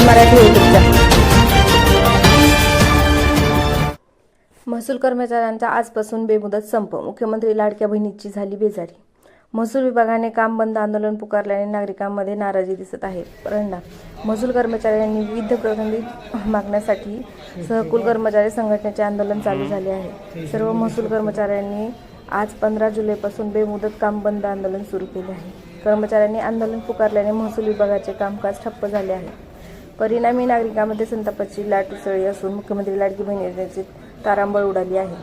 मराठी युट्यूबचा महसूल कर्मचाऱ्यांचा आजपासून बेमुदत संप. मुख्यमंत्री लाडक्या बहिणीची झाली बेजारी. महसूल विभागाने काम बंद आंदोलन पुकारल्याने नागरिकांमध्ये नाराजी दिसत आहे. परंडा. महसूल कर्मचाऱ्यांनी विविध प्रलंबित मागण्यासाठी सहकुल कर्मचारी संघटनेचे आंदोलन चालू झाले आहे. सर्व महसूल कर्मचाऱ्यांनी आज पंधरा जुलैपासून बेमुदत काम बंद आंदोलन सुरू केले आहे. कर्मचाऱ्यांनी आंदोलन पुकारल्याने महसूल विभागाचे कामकाज ठप्प झाले आहे. परिणामी नागरिकांमध्ये संतापाची लाट उसळली असून मुख्यमंत्री लाडकी बहीण योजनेची तारांबळ उडाली आहे.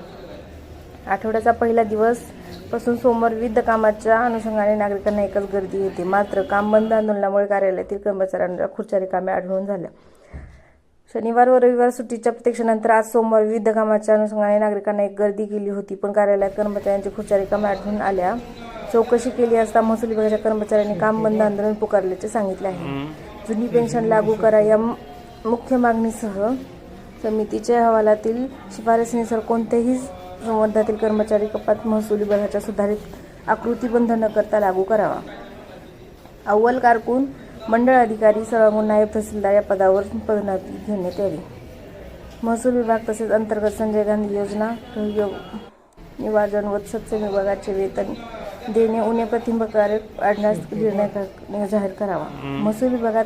आठवड्याचा पहिला दिवसपासून सोमवार विविध कामाच्या अनुषंगाने नागरिकांना एकच गर्दी होती. मात्र काम बंद आंदोलनामुळे कार्यालयातील कर्मचाऱ्यांना खुर्च्या रिकाम्या आढळून झाल्या. शनिवार व रविवार सुट्टीच्या प्रत्यक्षानंतर आज सोमवार विविध कामाच्या अनुषंगाने नागरिकांना एक गर्दी केली होती पण कार्यालयात कर्मचाऱ्यांची खुर्च्या रिकाम्या आढळून आल्या. चौकशी केली असता महसूल विभागाच्या कर्मचाऱ्यांनी काम बंद आंदोलन पुकारल्याचे सांगितले आहे. जुनी पेन्शन लागू करा या मुख्य मागणीसह समितीच्या अहवालातील शिफारसीनुसार कोणत्याही संवर्धातील कर्मचारी कपात महसूल विभागाच्या सुधारित आकृतीबंध न करता लागू करावा. अव्वल कारकून मंडळ अधिकारी सभागुण नायब तहसीलदार या पदावर पदोन्नती घेण्यात यावी. महसूल विभाग तसेच अंतर्गत संजय गांधी योजना निवारण व सत्सम विभागाचे वेतन देणे उणे प्रतिबंधकारक काढण्यास निर्णय कर- जाहीर करावा. महसूल विभागात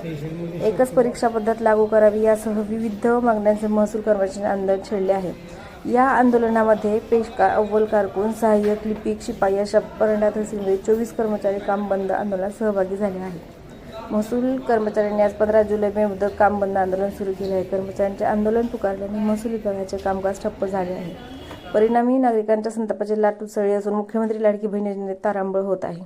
एकच परीक्षा पद्धत लागू करावी यासह विविध मागण्यांचे महसूल कर्मचारी आंदोलन छेडले आहे. या आंदोलनामध्ये पेशकार अव्वल कारकून सहाय्यक लिपिक शिपाई अशा परंडा तहसीलमध्ये चोवीस कर्मचारी काम बंद आंदोलनात सहभागी झाले आहेत. महसूल कर्मचाऱ्यांनी आज पंधरा जुलै मे मुदत काम बंद आंदोलन सुरू केले आहे. कर्मचाऱ्यांचे आंदोलन पुकारल्याने महसूल विभागाचे कामकाज ठप्प झाले आहे. परिणामी नागरिकांच्या संतापाची लाट उसळली असून मुख्यमंत्री लाडकी बहीण योजनेत तारांबळ होत आहे.